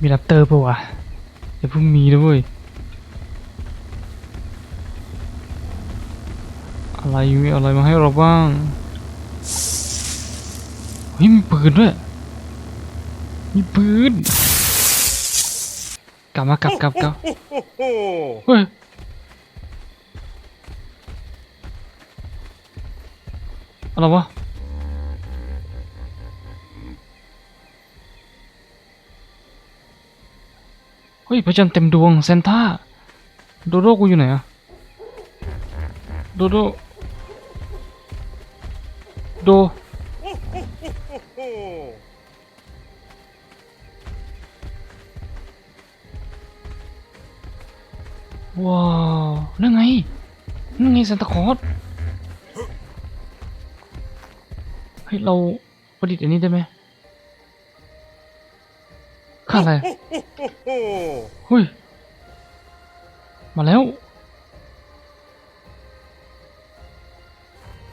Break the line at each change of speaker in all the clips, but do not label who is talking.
มีแรปเตอร์ปะวะอย่าเพิ่งมีนะเว้ยอะไรมีอะไรมาให้เราบ้างเฮ้ยมีปืนด้วยมีปืนกลับมากลับกลับกลับเฮ้ยอะไรวะ พระจันทร์เต็มดวงเซนต้าโดโดกูอยู่ไหนอะโดโดโดว้าวนั่นไงนั่นไงซานตาคลอสเฮ้ยเราประดิษฐ์อันนี้ได้ไหมค่าอะไร เฮ้ย มาแล้ว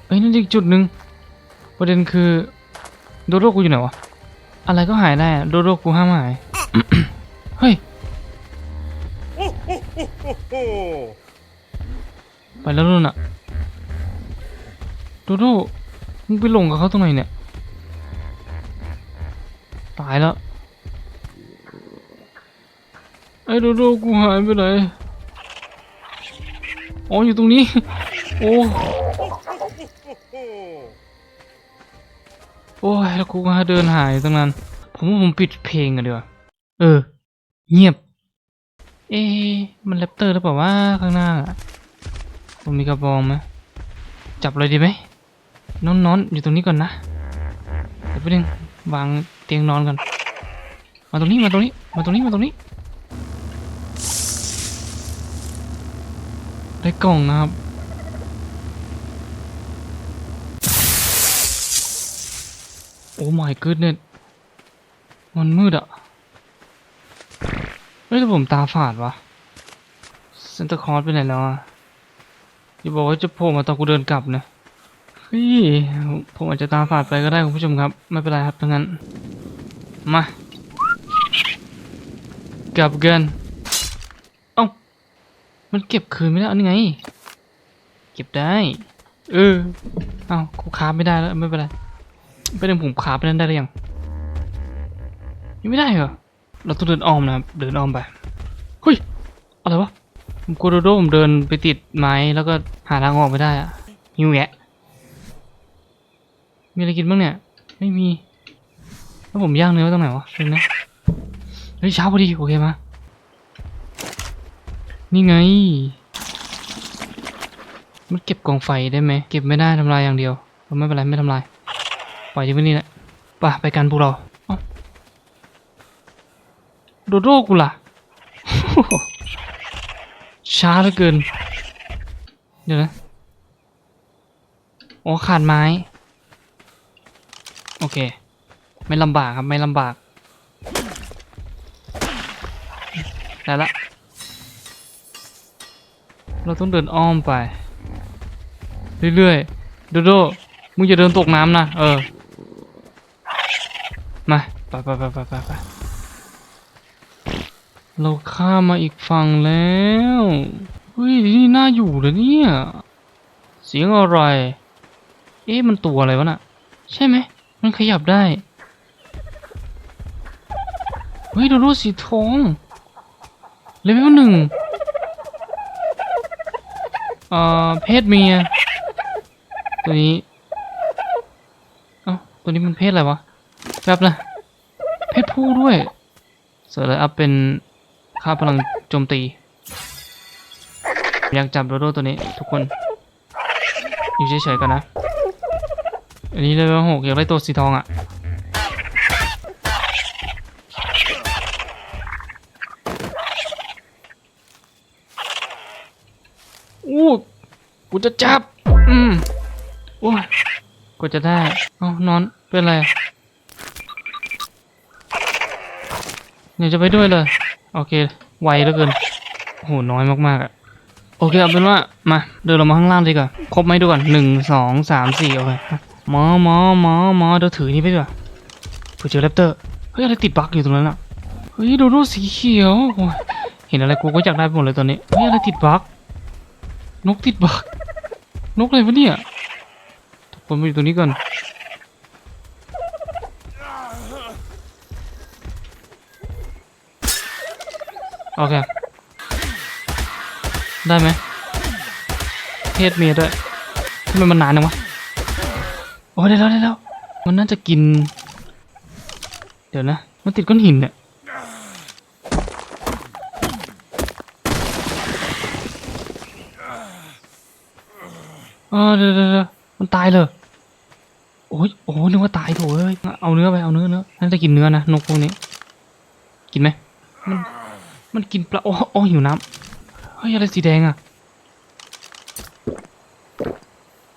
เอ้ยนั่นอีกจุดหนึ่งประเด็นคือ โดโดกูอยู่ไหนวะ อะไรก็หายได้อะโดโดกูห้ามหาย เฮ้ยไปแล้วนู่นน่ะโดโดมึงไปหลงกับเขาตรงไหนเนี่ย ตายแล้ว ไอ้โดโดกูหายไปไหน อ๋ออยู่ตรงนี้ โอ้โอ้ยแล้วกูก็เดินหายตั้งนานผมว่าผมปิดเพลงกันดีกว่าเออ เงียบ เอ๊มันแรปเตอร์หรือเปล่าว่าข้างหน้าอะผมมีกระบองไหมจับเลยดีไหมนอนนอนอยู่ตรงนี้ก่อนนะเดี๋ยวไปดึงวางเตียงนอนก่อนมาตรงนี้มาตรงนี้มาตรงนี้มาตรงนี้ ได้ กล่องนะครับ โอ้ my goodness มันมืดอะเฮ้ยแต่ผมตาฝาดวะเซนเตอร์คอร์สไปไหนแล้วอะอย่าบอกว่าจะโผล่มาตอนกูเดินกลับนะเฮ้ยผมอาจจะตาฝาดไปก็ได้คุณผู้ชมครับ ไม่เป็นไรครับทั้งนั้น มา กลับกัน มันเก็บคืนไม่ได้อันนี้ไง เก็บได้ เออ เอ้ากูคาไม่ได้แล้วไม่เป็นไรไปเดินผมขาไปนั้นได้หรือยังยังไม่ได้เหรอ เราต้องเดินอ้อมนะเดินอ้อมไปเฮ้ยอะไรวะผมกลัวโดโดผมเดินไปติดไม้แล้วก็หาทางออกไม่ได้อะหิวแยะมีอะไรกินบ้างเนี่ย ไม่มี แล้วผมย่างเนื้อไว้ตรงไหนวะเดี๋ยวนะเฮ้ยเช้าพอดีโอเคมา นี่ไง มันเก็บกองไฟได้ไหม เก็บไม่ได้ทำลายอย่างเดียว ไม่เป็นไรไม่ทำลาย ปล่อยที่ไว้นี่แหละไป่ะไปกันพวกเราเอ้าโดโดกูล่ะ ช้าเหลือเกิน เดี๋ยวนะ อ๋อขาดไม้ โอเค ไม่ลำบากครับ ไม่ลำบาก ได้ละ เราต้องเดินอ้อมไป เรื่อยๆ โดโดมึงอย่าเดินตกน้ำนะ เออ มา ไปไปไปไปไปเราข้ามมาอีกฝั่งแล้วเฮ้ยที่นี่น่าอยู่เลยเนี่ย เสียงอะไร เอ๊ะ มันตัวอะไรวะน่ะ ใช่ไหม มันขยับได้ เฮ้ยดูดูสีทองเลเวลหนึ่ง เอ่อเพศเมีย ตัวนี้ เอ้า ตัวนี้มันเพศอะไรวะ แป๊บนะ เพศผู้ด้วย เสร็จแล้วอัพเป็นค่าพลังโจมตี อยากจับโดโดตัวนี้ ทุกคน อยู่เฉยๆกันนะ อันนี้เลเวลหกอยากได้ตัวสีทองอะ่ะ อู้ กูจะจับ อืมโอ้ยกว่าจะได้เอานอนเป็นไรอะอยากจะไปด้วยเลย โอเค ไวเหลือเกินโอ้โหน้อยมากๆอะโอเคเอาเป็นว่า มา เดินลงมาข้างล่างดีกว่า ครบไหมดูก่อนหนึ่งสองสามสี่โอเคหมอหมอหมอหมอเดี๋ยวถือนี่ไปดีกว่าเผื่อเจอแรปเตอร์ เฮ้ย อะไรติดบั๊กอยู่ตรงนั้นอะเฮ้ยโดโดสีเขียวโอ้ยเห็นอะไรกูก็อยากได้ไปหมดเลยตอนนี้ เฮ้ย อะไรติดบั๊ก นกติดบักนกอะไรวะเนี่ยทุกคนมาอยู่ตรงนี้ก่อนโอเค ได้ไหมเพศเมียด้วยทำไมมันนานจังวะ โอ้ได้แล้วได้แล้ว มันน่าจะกิน เดี๋ยวนะ มันติดก้อนหินเนี่ย เดี๋ยวเดี๋ยวมันตายเลยโอ้ยโอ้นึกว่าตายโถเอ้ยเอาเนื้อไปเอาเนื้อเนื้อน่าจะกินเนื้อนะนกพวกนี้ กินไหมมันมันกินปลาโอ้โอ้หิวน้ำเฮ้ยอะไรสีแดงอะ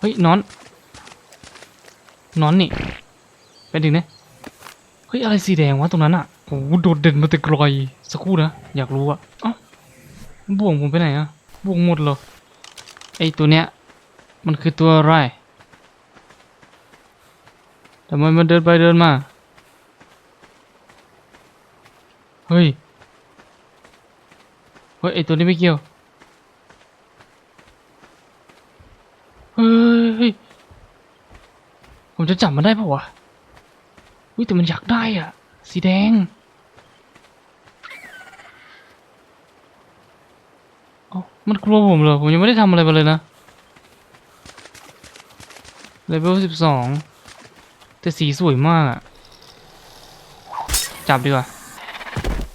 เฮ้ยนอนนอนนี่ไปถึงเนี่ยเฮ้ยอะไรสีแดงวะตรงนั้นอะโอ้โหโดดเด่นมาแต่กลสักครู่นะอยากรู้อะเอ้าบ่วงผมไปไหนอะบ่วงหมดเหรอไอตัวเนี้ย มันคือตัวอะไรทำไมมันเดินไปเดินมา เฮ้ย เฮ้ยไอตัวนี้ไม่เกี่ยว เฮ้ย ผมจะจับมันได้ปะวะอุ้ยแต่มันอยากได้อะ สีแดง เอ้ามันกลัวผมเหรอ ผมยังไม่ได้ทำอะไรมาเลยนะ เลเวลสิบสองแต่สีสวยมากอะจับดีกว่า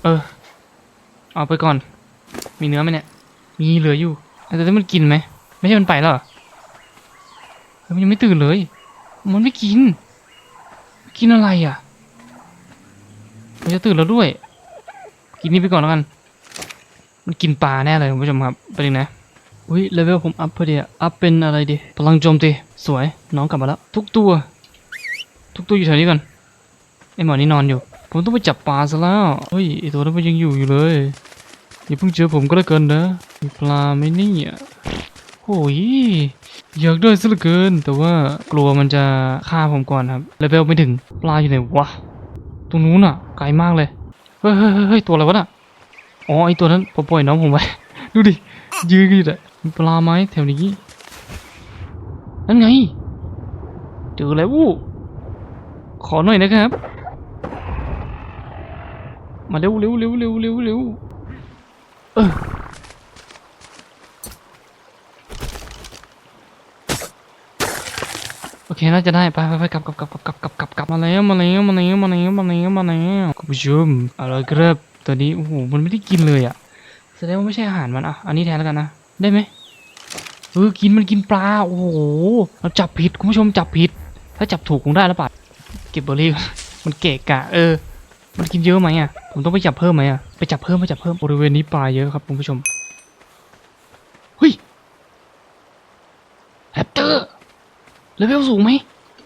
เออ เอาไปก่อน มีเนื้อไหมเนี่ย มีเหลืออยู่ แต่ถ้ามันกินไหม ไม่ใช่มันไปแล้วเหรอเฮ้ยมันยังไม่ตื่นเลย มันไม่กิน กินอะไรอะ มันจะตื่นแล้วด้วย กินนี่ไปก่อนแล้วกัน มันกินปลาแน่เลยคุณผู้ชมครับไปเลยนะ อุ้ยเลเวลผมอัพพอดีอะอัพเป็นอะไรดีพลังโจมตีสวยน้องกลับมาแล้ว ทุกตัว ทุกตัวอยู่แถวนี้ก่อนไอหมอนี่นอนอยู่ ผมต้องไปจับปลาซะแล้วเฮ้ยไอตัวนั้นมันยังอยู่อยู่เลยอย่าเพิ่งเจอผมก็แล้วกันนะมีปลาไหมเนี่ยโอ้ยอยากได้ซะเหลือเกิน แต่ว่ากลัวมันจะฆ่าผมก่อนครับเลเวลไม่ถึงปลาอยู่ไหนวะตรงนู้นอะไกลมากเลยเฮ้ยเฮ้ยเฮ้ยตัวอะไรวะน่ะอ๋อไอตัวนั้นผมปล่อยน้องผมไว้ดูดิยืนอยู่อะ มีปลาไหมแถวนี้ นั่นไง เจอแล้ววู้ขอหน่อยนะครับ มาเร็วเร็วเร็วเร็วเร็วเร็วเออโอเค น่าจะได้ ไปไปไปกลับกลับกลับกลับกลับกลับกลับมาแล้วมาแล้วมาแล้วมาแล้วมาแล้วมาแล้วคุณผู้ชมอาละครับตอนนี้ โอ้โห มันไม่ได้กินเลยอะ แสดงว่าไม่ใช่อาหารมันอะ อันนี้แทนแล้วกันนะ ได้ไหมเออกินมันกินปลา โอ้โหเราจับผิดคุณผู้ชมจับผิด ถ้าจับถูกคงได้แล้วป่ะเก็บเบอร์รี่มันเกะกะ เออ มันกินเยอะไหมอะ ผมต้องไปจับเพิ่มไหมอะ ไปจับเพิ่มไปจับเพิ่มบริเวณนี้ปลาเยอะครับคุณผู้ชมเฮ้ยแรปเตอร์เลเวลสูงไหม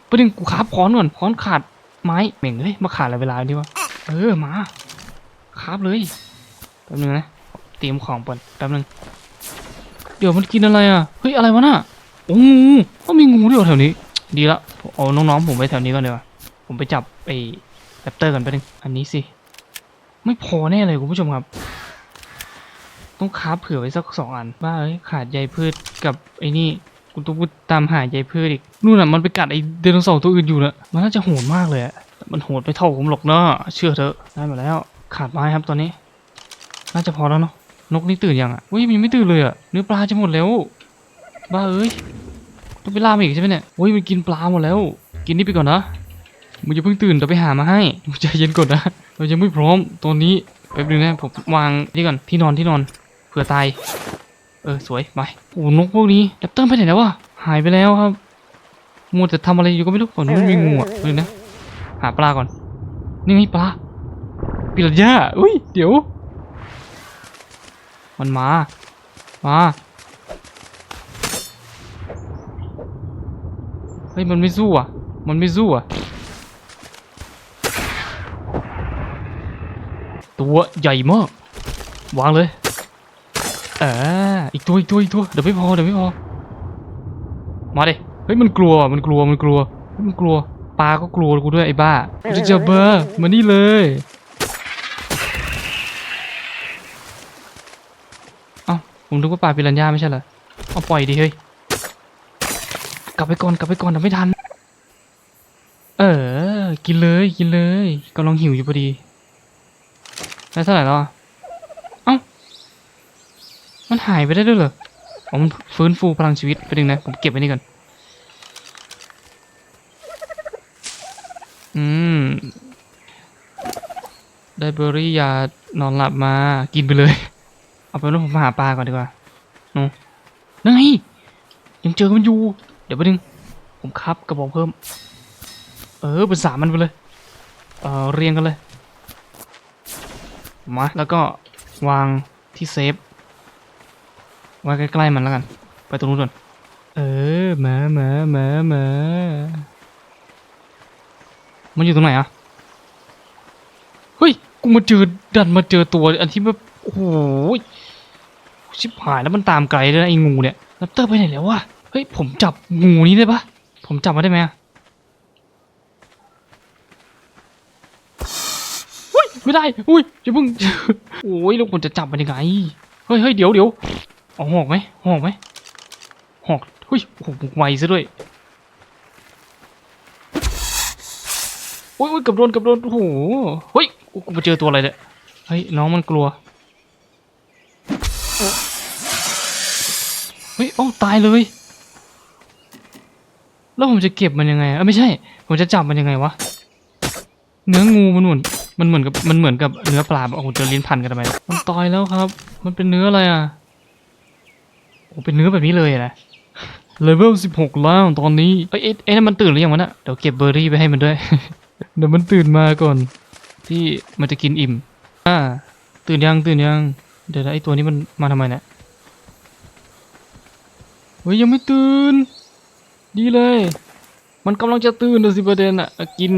ประเด็นกูขาบค้อนก่อนค้อนขาดไม้เหม่งเลยมาขาดอะไรเวลาดีวะเออมาคาบเลยแป๊บนึงนะเตรียมของก่อนแป๊บนึง เดี๋ยวมันกินอะไรอะ เฮ้ยอะไรวะน่ะโอ้งูก็มีงูด้วยเหรอแถวนี้ ดีละเอาน้องๆผมไปแถวนี้ก่อนเดี๋ยวผมไปจับไอ้แรปเตอร์กันไปนึงอันนี้สิ ไม่พอแน่เลยคุณผู้ชมครับ ต้องค้าเผื่อไว้สักสองอัน บ้าเอ้ยขาดใยพืชกับไอ้นี่กูต้องไปตามหาใยพืชอีก นู่นน่ะมันไปกัดไอไดโนเสาร์ตัวอื่นอยู่นะมันน่าจะโหดมากเลยอะมันโหดไม่เท่าผมหรอกเนาะเชื่อเถอะได้มาแล้ว ขาดไม้ครับตอนนี้ น่าจะพอแล้วเนาะ นกนี่ตื่นยังอะอุ้ยมันยังไม่ตื่นเลยอะเนื้อปลาจะหมดแล้วบ้าเอ้ยต้องไปล่ามันอีกใช่ไหมเนี่ยอุ้ยมันกินปลาหมดแล้ว กินนี่ไปก่อนนะมึงจะเพิ่งตื่นเดี๋ยวไปหามาให้มึงใจเย็นก่อนนะเรายังไม่พร้อมตอนนี้แป๊บนึงนะผมวางนี่ก่อนที่นอนที่นอนเผื่อตายเออสวยไปโอ้นกพวกนี้แรปเตอร์ไปไหนแล้ววะหายไปแล้วครับมัวแต่ทำอะไรอยู่ก็ไม่รู้ฝั่งนู้นมีงูอะเลยนะหาปลาก่อนนี่ไงปลาปิรันย่าอุ้ยเดี๋ยว มันมา มา เฮ้ย มันไม่สู้อะ มันไม่สู้อะ ตัวใหญ่มาก วางเลยเอออีกตัวอีกตัวอีกตัว เดี๋ยวไม่พอ เดี๋ยวไม่พอ มาดิ เฮ้ย มันกลัว มันกลัว มันกลัว มันกลัว ปลาก็กลัวกูด้วยไอ้บ้าจะเจอเบอร์มานี่เลย ผมนึกว่าปลาปิรันย่าไม่ใช่เหรอเอาปล่อยดิเฮ้ย กลับไปก่อนกลับไปก่อนทำไม่ทัน เออ กินเลยกินเลยกำลังหิวอยู่พอดีได้เท่าไหร่แล้วอะเอ้า มันหายไปได้ด้วยเหรออ๋อมันฟื้นฟูพลังชีวิตไปดึงนะ ผมเก็บไว้นี่ก่อน อืม ได้เบอร์รี่ยานอนหลับมา กินไปเลย เอาไปแล้วผมมาหาปลาก่อนดีกว่านาะนั่นไงยังเจอมันอยู่ เดี๋ยวไปดึง ผมคับกระบอกเพิ่ม เออเป็นสามมันไปเลย เออเรียงกันเลย มา แล้วก็วางที่เซฟไว้ใกล้ๆมันแล้วกัน ไปตรงนู้นก่อน เออมามามามามันอยู่ตรงไหนอะเฮ้ย กูมาเจอดันมาเจอตัวอันที่แบบโอ้โห ชิบหายแล้วมันตามไกลเลยนะไอ้งูเนี่ยแรปเตอร์ไปไหนแล้ววะเฮ้ยผมจับงูนี้ได้ปะผมจับมาได้ไหมอุ้ยไม่ได้อุ้ยอย่าเพิ่งโอ้ยแล้วผมจะจับมันยังไงเฮ้ยเฮ้ยเดี๋ยวเดี๋ยวเอาหอกไหมหอกไหมหอกเฮ้ยโอ้โหไวซะด้วยโอ้ยโอ้ยเกับโดนเกับโดนโอ้โหเฮ้ยกูมาเจอตัวอะไรเนี่ยเฮ้ยน้องมันกลัวเฮ้ยโอ้าตายเลย แล้วผมจะเก็บมันยังไงเออไม่ใช่ ผมจะจับมันยังไงวะ เนื้องูมันเหมือนมันเหมือนกับมันเหมือนกับเนื้อปลาโอ้โหเจอลิ้นพันกันทำไมมันตายแล้วครับ มันเป็นเนื้ออะไรอะโอ้เป็นเนื้อแบบนี้เลยนะเลเวลสิบหกแล้วตอนนี้เอ้ยเอ้นั่นมันตื่นหรือยังวะน่ะเดี๋ยวเก็บเบอร์รี่ไปให้มันด้วย เดี๋ยวมันตื่นมาก่อน ที่มันจะกินอิ่ม อ่า ตื่นยังตื่นยัง เดี๋ยวไอ้ตัวนี้มันมาทำไมเนี่ย เฮ้ยยังไม่ตื่น ดีเลย มันกำลังจะตื่นนะสิประเด็นอะอะกิน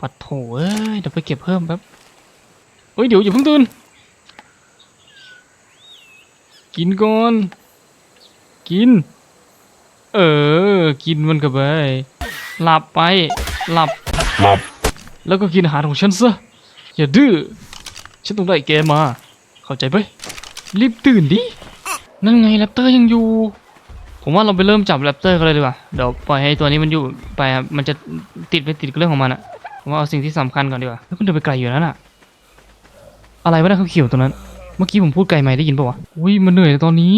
ปัดโถเอ้ยเดี๋ยวไปเก็บเพิ่มแป๊บเฮ้ยเดี๋ยวอย่าเพิ่งตื่น กินก่อน กิน เออ กินมันกับไป หลับไป หลับ
หลับ
แล้วก็กินอาหารของฉันซะ อย่าดื้อ ฉันต้องได้แกมา เข้าใจไหมรีบตื่นดิ นั่นไงแรปเตอร์ยังอยู่ ผมว่าเราไปเริ่มจับแรปเตอร์กันเลยดีกว่าเดี๋ยวปล่อยให้ตัวนี้มันอยู่ไปมันจะติดไปติดกับเรื่องของมันอะผมว่าเอาสิ่งที่สำคัญก่อนดีกว่าแล้วมันเดินไปไกลอยู่นั่นอะอะไรวะนั่นเขาเขียวตรงนั้น เมื่อกี้ผมพูดไกลไหมได้ยินปะวะอุ้ยมันเหนื่อยตอนนี้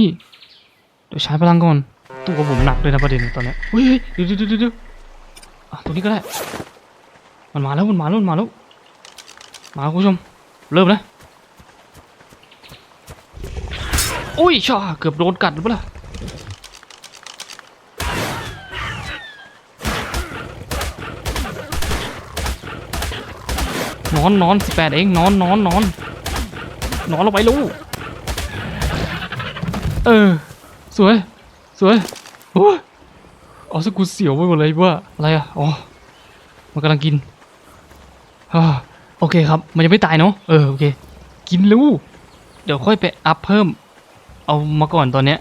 เดี๋ยวใช้พลังก่อนตัวผมหนักเลยนะประเด็นตอนนี้อุ้ยเดี๋ยวเดี๋ยวเดี๋ยวเดี๋ยวอะตรงนี้ก็ได้ มันมาแล้วมันมาแล้วมันมาแล้วมาคุณผู้ชมเริ่มนะ อุ้ยช่าเกือบโดนกัดหรือเปล่านอนนอนสิบแปดเองนอนนอนนอนนอนลงไปลูกเออ สวย สวยโอ้ยเอาสกูเสียวไปหมดเลยว่าอะไรอะอ๋อมันกำลังกินอ่าโอเคครับ มันยังไม่ตายเนาะเออโอเค กินลูกเดี๋ยวค่อยไปอัพเพิ่ม เอามาก่อนตอนเนี้ย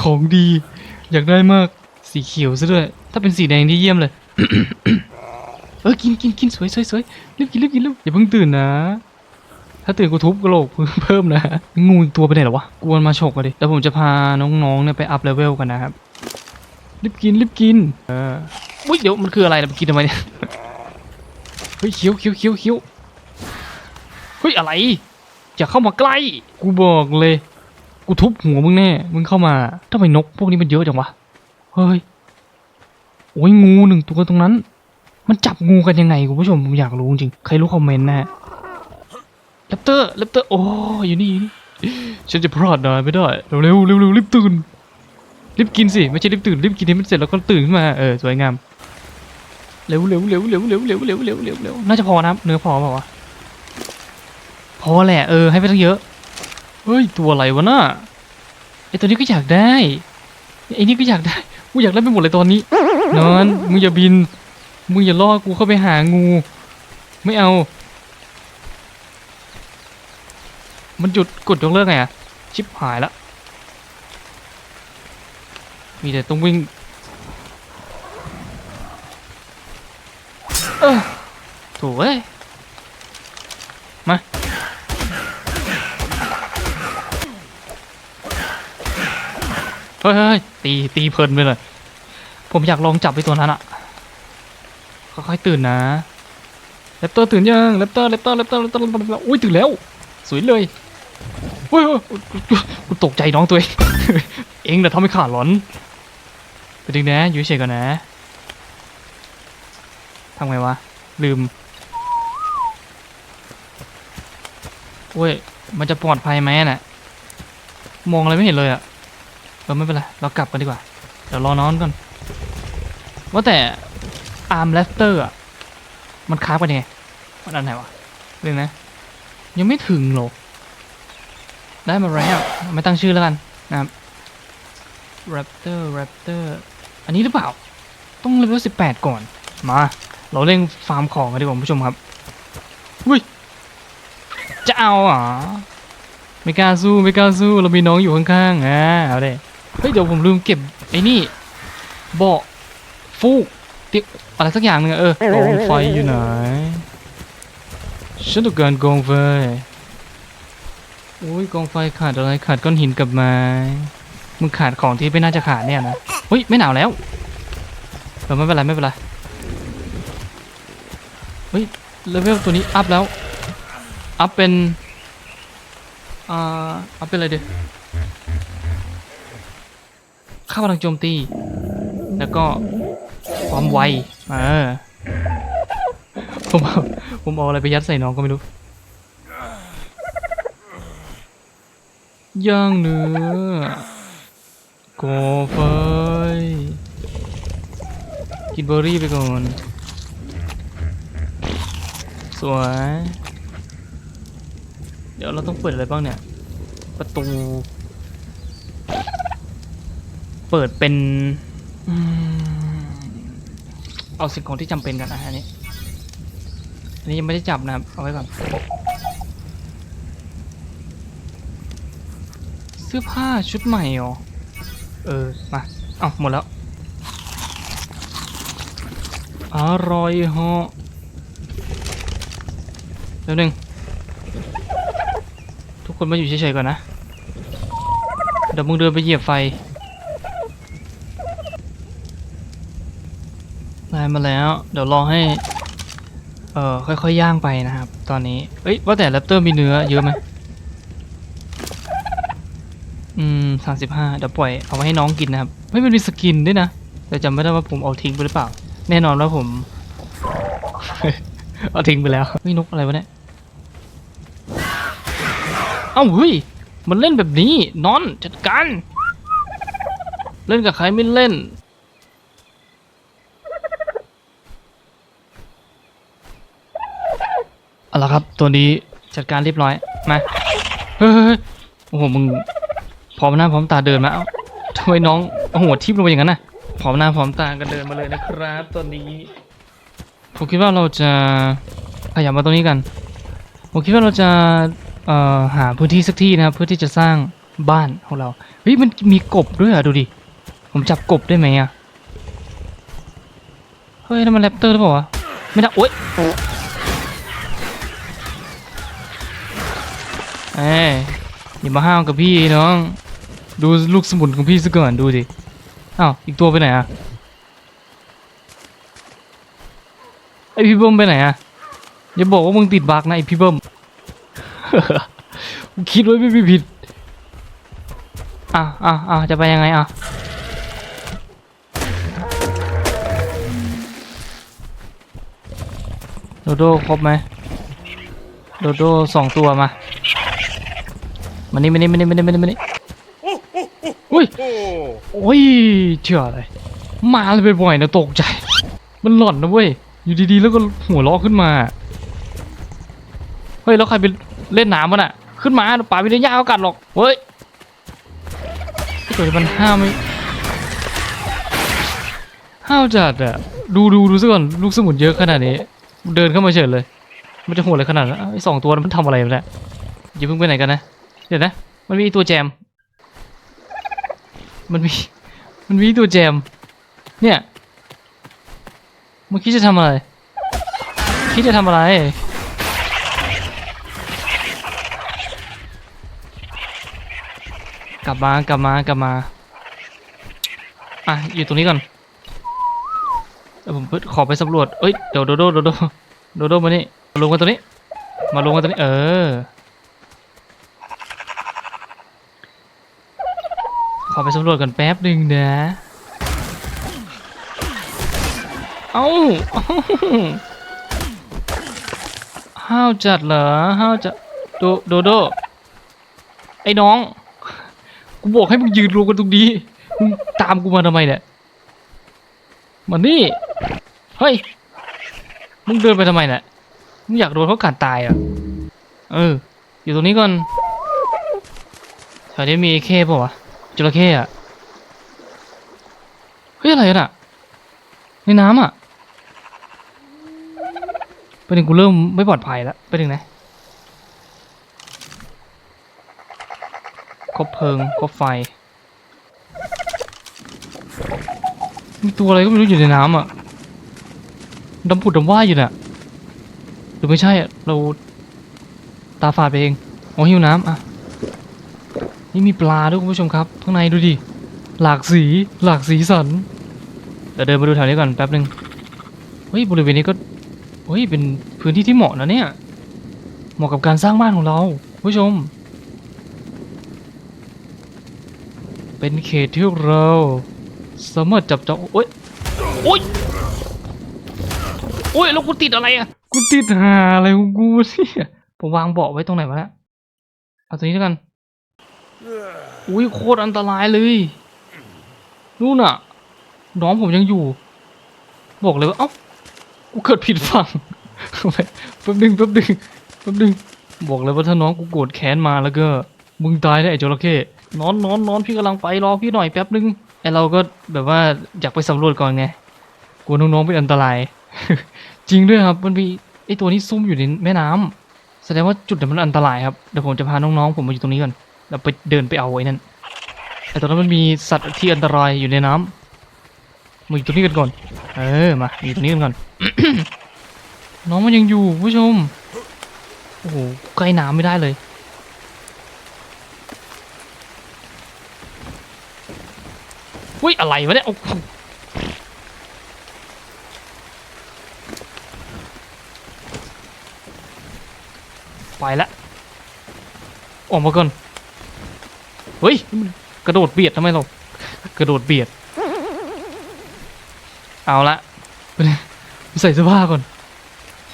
ของดี อยากได้มากสีเขียวซะด้วย ถ้าเป็นสีแดงที่เยี่ยมเลย เออกินกินกินสวยสวยสวยรีบกินรีบกินรีบอย่าเพิ่งตื่นนะ ถ้าตื่นกูทุบกระโหลกเพิ่มนะงูอีกตัวไปไหนหรอวะกวนมาฉกกันดิแล้วผมจะพาน้องๆเนี่ยไปอัพเลเวลกันนะครับรีบกินรีบกินเอออุ้ยเดี๋ยวมันคืออะไรนะไปกินทำไมเนี่ยเฮ้ยเคี้ยวเคี้ยวเคี้ยวเคี้ยวเฮ้ยอะไรอย่าเข้ามาใกล้ กูบอกเลย กูทุบหัวมึงแน่ มึงเข้ามาทำไมนกพวกนี้มันเยอะจังวะ เฮ้ย โอ้ยงูหนึ่งตัวตรงนั้น มันจับงูกันยังไงคุณผู้ชมผมอยากรู้จริง ใครรู้คอมเมนต์นะฮะแรปเตอร์แรปเตอร์ โอ้ยอยู่นี่ ฉันจะพลาดนายไม่ได้ เร็วเร็วเร็วเร็วรีบตื่น รีบกินสิ ไม่ใช่รีบตื่น รีบกินให้มันเสร็จแล้วก็ตื่นขึ้นมา เออ สวยงาม เร็วเร็วเร็วเร็วเร็วเร็วเร็วเร็วเร็วเร็วน่าจะพอนะครับเนื้อพอเปล่าวะ พอแหละ เออ ให้ไปตั้งเยอะ เฮ้ย ตัวอะไรวะน่ะไอตัวนี้ก็อยากได้ไอนี่ก็อยากได้กูอยากได้ไปหมดเลยตอนนี้นอนมึงอย่าบินมึงอย่าล่อกูเข้าไปหางู ไม่เอา มันหยุดกดยกเลิกไงอะชิบหายละมีแต่ต้องวิ่งเออโถูเอ้ยมา เฮ้ยตีตีเพลินไปเลย ผมอยากลองจับไปตัวนั้นอะค่อยๆตื่นนะแรปเตอร์ตื่นยังแรปเตอร์แรปเตอร์แรปเตอร์แรปเตอร์แรปเตอร์อุ้ยตื่นแล้ว สวยเลยเฮ้ยเฮ้ยกูตกใจน้องตัวเองเองแต่ทำให้ขาหลอนไปดึงนะอยู่เฉยๆก่อนนะทำไงวะ ลืมเว้ย มันจะปลอดภัยไหมน่ะ มองอะไรไม่เห็นเลยอะ เออไม่เป็นไร เรากลับกันดีกว่า เดี๋ยวรอนอนก่อน ว่าแต่อาร์มเลสเตอร์อะ มันค้าบกันยังไง มันอันไหนวะเรื่องนะ ยังไม่ถึงหรอกได้มาแล้ว ไม่ตั้งชื่อแล้วกันนะครับ Raptor Raptor อันนี้หรือเปล่า ต้องเลเวล18ก่อน มา เราเร่งฟาร์มของกันดีกว่าผู้ชมครับอุ้ยจะเอาเหรอไม่กล้าสู้ไม่กล้าสู้เรามีน้องอยู่ข้างๆอ่าเอาเลย เฮ้ยเดี๋ยวผมลืมเก็บไอ้นี่เบาะฟูกเตียอะไรสักอย่างหนึงอะเออกองไฟอยู่ไหนฉันต้องการกองไฟอุ้ยกองไฟขาดอะไรขาดก้อนหินกับไม้มึงขาดของที่ไม่น่าจะขาดเนี่ยนะเฮ้ยไม่หนาวแล้วเออไม่เป็นไรไม่เป็นไรเฮ้ยเลเวลตัวนี้อัพแล้วอัพเป็นอ่าอัพเป็นอะไรเดีย ค่าพลังโจมตี แล้วก็ความไวเออผมเอาผมเอาอะไรไปยัดใส่น้องก็ไม่รู้ย่างเนื้อก่อไฟกินเบอร์รี่ไปก่อน สวย เดี๋ยวเราต้องเปิดอะไรบ้างเนี่ย ประตู เปิดเป็นอืมเอาสิ่งของที่จำเป็นกันนะอันนี้ อันนี้ยังไม่ได้จับนะครับ เอาไว้ก่อน เสื้อผ้าชุดใหม่เหรอ เออ มา เอาหมดแล้ว อร่อยเหาะเดี๋ยวหนึ่ง ทุกคนมาอยู่เฉยๆก่อนนะ เดี๋ยวมึงเดินไปเหยียบไฟ ได้มาแล้ว เดี๋ยวรอให้ เอ่อค่อยๆย่างไปนะครับ ตอนนี้เอ้ยว่าแต่แรปเตอร์มีเนื้อเยอะไหมอืมสามสิบห้าเดี๋ยวปล่อยเอาไว้ให้น้องกินนะครับเฮ้ยมันมีสกินด้วยนะแต่จำไม่ได้ว่าผมเอาทิ้งไปหรือเปล่า แน่นอนว่าผม เอาทิ้งไปแล้วเฮ้ยนกอะไรวะเนี่ยเอ้าเฮ้ยมันเล่นแบบนี้นอนจัดการเล่นกับใครไม่เล่น เอาละครับตัวนี้จัดการเรียบร้อยมาเฮ้ยเฮ้ยโอ้โหมึงพร้อมหน้าพร้อมตาเดินมาเอ้าทำไมน้องโอ้โหทิ่มลงไปอย่างนั้นน่ะพร้อมหน้าพร้อมตากันเดินมาเลยนะครับตอนนี้ผมคิดว่าเราจะขยับมาตรงนี้กันผมคิดว่าเราจะเอ่อหาพื้นที่สักที่นะครับเพื่อที่จะสร้างบ้านของเราเฮ้ยมันมีกบด้วยอะดูดิผมจับกบได้ไหมอะเฮ้ยนั่นมันแรปเตอร์หรือเปล่าวะไม่ได้โอ๊ย เอ้ยอย่ามาห้าวกับพี่น้อง ดูลูกสมุนของพี่ซะก่อนดูดิอ้าวอีกตัวไปไหนอะไอพี่เบิ้มไปไหนอะอย่าบอกว่ามึงติดบักนะไอพี่เบิ้มคิดไว้ไม่ผิดอะอะอะจะไปยังไงอะโดโดครบไหมโดโดสองตัวมา มานี่มานี่มานี่มานี่มานี่มานี่อุ้ยโอ้ยเชื่ออะไรมาเลยบ่อยๆนะตกใจ มันหลอนนะเว้ยอยู่ดีๆแล้วก็หัวเราะขึ้นมาเฮ้ยแล้วใครไปเล่นน้ำมันอะ ขึ้นมาป่าวิญญาเขากัดหรอกเฮ้ยไอ้ตัวนี้มันห้ามไม่ห้าวจัดอะดูดูดูซะก่อนลูกสมุนเยอะขนาดนี้ เดินเข้ามาเฉยเลย มันจะโหดอะไรขนาดนั้นอ้าวไอ้สองตัวนั้นมันทำอะไรมาเนี่ยอย่าเพิ่งไปไหนกันนะเดี๋ยวนะ มันมีตัวแจม มันมี มันมีตัวแจม เนี่ย เมื่อกี้จะทำอะไร คิดจะทำอะไร กลับมากลับมากลับมา อะ อยู่ตรงนี้ก่อนเดี๋ยวผมขอไปสำรวจ เอ้ย เดี๋ยวโดโดโดโดโดโดมานี่มาลงกันตรงนี้ มาลงกันตรงนี้ เออ ขอไปสำรวจกันแป๊บหนึ่งนะเอาเอ้าห้าวจัดเหรอห้าวจัดโดโดโดไอ้น้อง กูบอกให้มึงยืนรวมกันตรงนี้มึงตามกูมาทำไมเนี่ยมานี่เฮ้ยมึงเดินไปทำไมเนี่ยมึงอยากโดนเขากัดตายเหรอะเออ อยู่ตรงนี้ก่อนแถวนี้มีเคป่าวะ จระเข้อะเฮ้ยอะไรนอะในน้ำอะเป็นหนึ่งกูเริ่มไม่ปลอดภัยแล้วเป็นหนึ่งนคบเพลิงคบไฟ มีตัวอะไรก็ไม่รู้อยู่ในน้ำอะดำผุดดำว่ายอยู่น่ะหรือไม่ใช่อะเราตาฝาดไปเองอ๋อหิวน้ำอะ นี่มีปลาด้วยคุณผู้ชมครับข้างในดูดิหลากสีหลากสีสันเดี๋ยวเดินมาดูแถวนี้ก่อนแป๊บหนึ่งเฮ้ยบริเวณนี้ก็เฮ้ยเป็นพื้นที่ที่เหมาะนะเนี่ยเหมาะกับการสร้างบ้านของเราคุณผู้ชม เป็นเขตที่เราสามารถจับจองโอ๊ยโอ๊ยโอ๊ยแล้วกูติดอะไรอะกูติดหาอะไรของกูเนี่ยผมวางเบาะไว้ตรงไหนวะเนี่ยเอาตัวนี้แล้วกัน อุ้ยโคตรอันตรายเลยนู่นน่ะ น้องผมยังอยู่ บอกเลยว่า เอ้า กูเกิดผิดฝั่งแป๊บนึงแป๊บนึงแป๊บนึง บอกเลยว่าถ้าน้องกูโกรธแค้นมาแล้วก็ มึงตายได้ไอ้จระเข้นอนนอนนอนพี่กำลังไปรอพี่หน่อยแป๊บนึงไอเราก็แบบว่าอยากไปสำรวจก่อนไง กลัวน้องๆเป็นอันตราย จริงด้วยครับ มันมีไอตัวนี้ซุ่มอยู่ในแม่น้ำแสดงว่าจุดนั้นมันอันตรายครับ เดี๋ยวผมจะพาน้องๆผมมาอยู่ตรงนี้ก่อน แล้วไปเดินไปเอาไอ้นั่นไอตรงนั้นมันมีสัตว์ที่อันตรายอยู่ในน้ำมาอยู่ตรงนี้กันก่อน เออมาอยู่ตรงนี้กันก่อน น้องมันยังอยู่ผู้ชม โอ้โหใกล้น้ำไม่ได้เลยอุ้ยอะไรวะเนี่ยโอ้โไปละออกมาก่อน เฮ้ย กระโดดเบียดทำไมเรากระโดดเบียด เอาละไปใส่เสื้อผ้าก่อน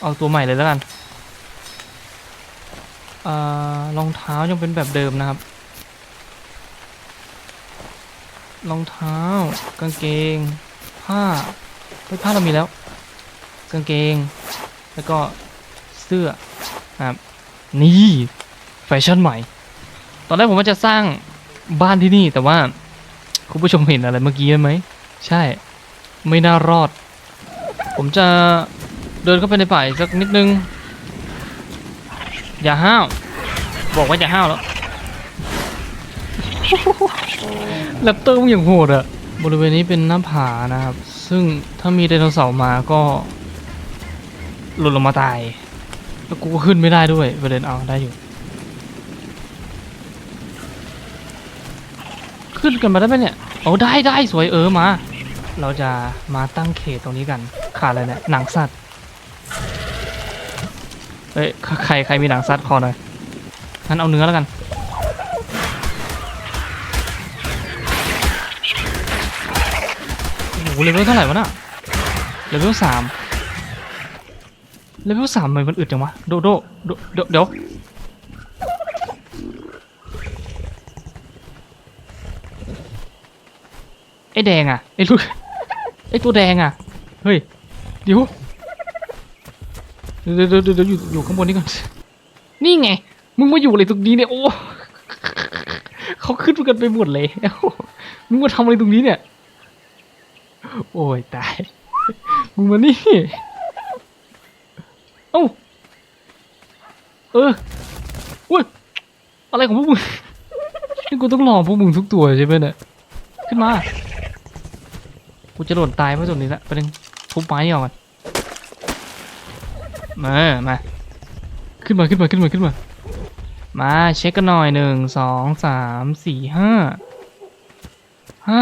เอาตัวใหม่เลยแล้วกันอรองเท้ายังเป็นแบบเดิมนะครับ รองเท้า กางเกง ผ้าเฮ้ยผ้าเรามีแล้ว กางเกง แล้วก็เสื้อครับนี่ แฟชั่นใหม่ ตอนแรกผมว่าจะสร้าง บ้านที่นี่แต่ว่า คุณผู้ชมเห็นอะไรเมื่อกี้ไหม ใช่ ไม่น่ารอด ผมจะเดินเข้าไปในป่าสักนิดนึง อย่าห้าว บอกว่าอย่าห้าวแล้วแรปเตอร์มันอย่างโหดอะบริเวณนี้เป็นหน้าผานะครับ ซึ่งถ้ามีไดโนเสาร์มาก็ หล่นลงมาตาย แล้วกูก็ขึ้นไม่ได้ด้วยประเด็นเอาได้อยู่ ขึ้นกันมาได้ไหมเนี่ยโอ้ได้ได้สวยเออมา เราจะมาตั้งเขตตรงนี้กัน ขาดอะไรเนี่ยหนังสัตว์เฮ้ยใครใครมีหนังสัตว์ขอหน่อยงั้นเอาเนื้อแล้วกันโอ้โหเลเวลเท่าไหร่วะน่ะเลเวลสามเลเวลสามทำไมมันอึดจังวะโดโดโดเดี๋ยวเดี๋ยวไอ้แดงอะไอ้ลูกไอ้ตัวแดงอะ เฮ้ยเดี๋ยวเดี๋ยวเดี๋ยวเดี๋ยวอยู่อยู่ข้างบนนี้ก่อน นี่ไง มึงมาอยู่อะไรตรงนี้เนี่ยโอ้เขาขึ้นกันไปหมดเลยมึงมาทำอะไรตรงนี้เนี่ย โอ้ยตาย มึงมานี่ เอ้า เอออุ้ย อะไรของพวกมึงนี่กูต้องรอพวกมึงทุกตัวใช่ไหมเนี่ย ขึ้นมา กูจะหล่นตายเพราะตรงนี้ละไปหนึ่งทุบไม้ออกก่อนมามาขึ้นมาขึ้นมาขึ้นมาขึ้นมา มาเช็คกันหน่อยหนึ่งสองสามสี่ห้าห้า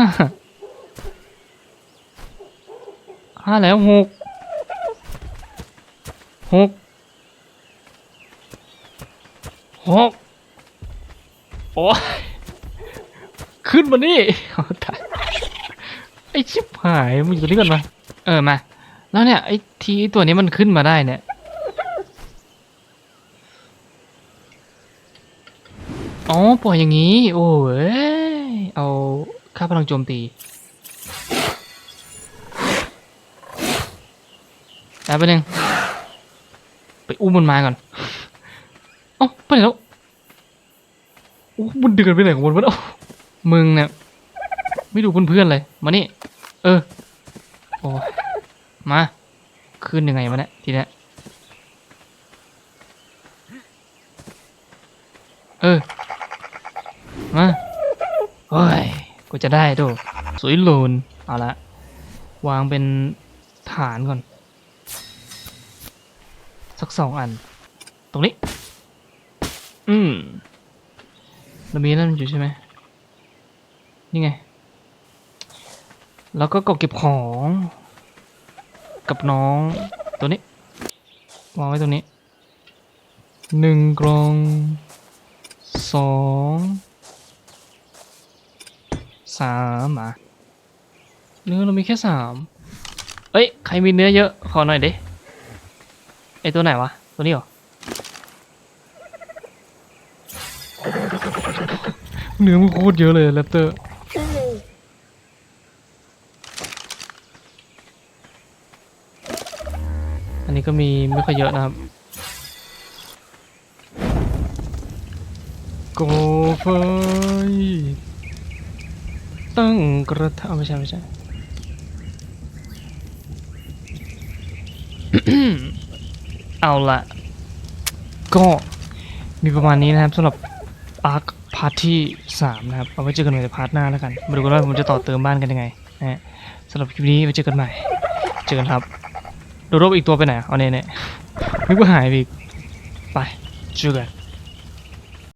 ห้าแล้วหกหกหกโอ้ยขึ้นมานี่เอาตาย อชิบหายมึงอยู่ตรงนี้ก่อนมาเออมา แล้วเนี่ยไอทีไอ้ตัวนี้มันขึ้นมาได้เนี่ยอ๋อปล่อยอย่างนี้ โอ้ยเอาค่าพลังโจมตีแล้วไปหนึ่งไปอุ้มมันมาก่อนเอ้าไปไหนแล้วอู้มันเดือนไปไหนของมันวะเอ้ามึงเนี่ยไม่ดูเพื่อนๆเลย มานี่ เออ โอ้ยมาขึ้นยังไงวะเนี่ยทีเนี้ยเออ มาโอ้ยกูจะได้ดูสวยหลูนเอาละวางเป็นฐานก่อน สักสองอัน ตรงนี้ อืมเรามีนั่นอยู่ใช่ไหมนี่ไง แล้วก็กบเก็บของ กับน้อง ตัวนี้วางไว้ตรงนี้หนึ่งกล่องสองสามอะเนื้อเรามีแค่สามเอ้ย ใครมีเนื้อเยอะ ขอหน่อยดิไอตัวไหนวะ ตัวนี้เหรอ เนื้อมันโคตรเยอะเลยแรปเตอร์ นนี้ก็มีไม่ค่อยเยอะนะครับ โกไฟตั้งกระทะไม่ใช่ไม่ใช่เอาละก็มีประมาณนี้นะครับสำหรับอาร์คพาร์ทที่สามนะครับ เอาไว้เจอกันใหม่ในพาร์ทหน้าแล้วกัน มาดูกันว่าผมจะต่อเติมบ้านกันยังไงนะฮะสำหรับคลิปนี้ไว้เจอกันใหม่ เจอกันครับ โดโรบอีกตัวไปไหนอะเอาเนี่ยเนี่ยนึกว่าหายไปอีก ไปเจอกัน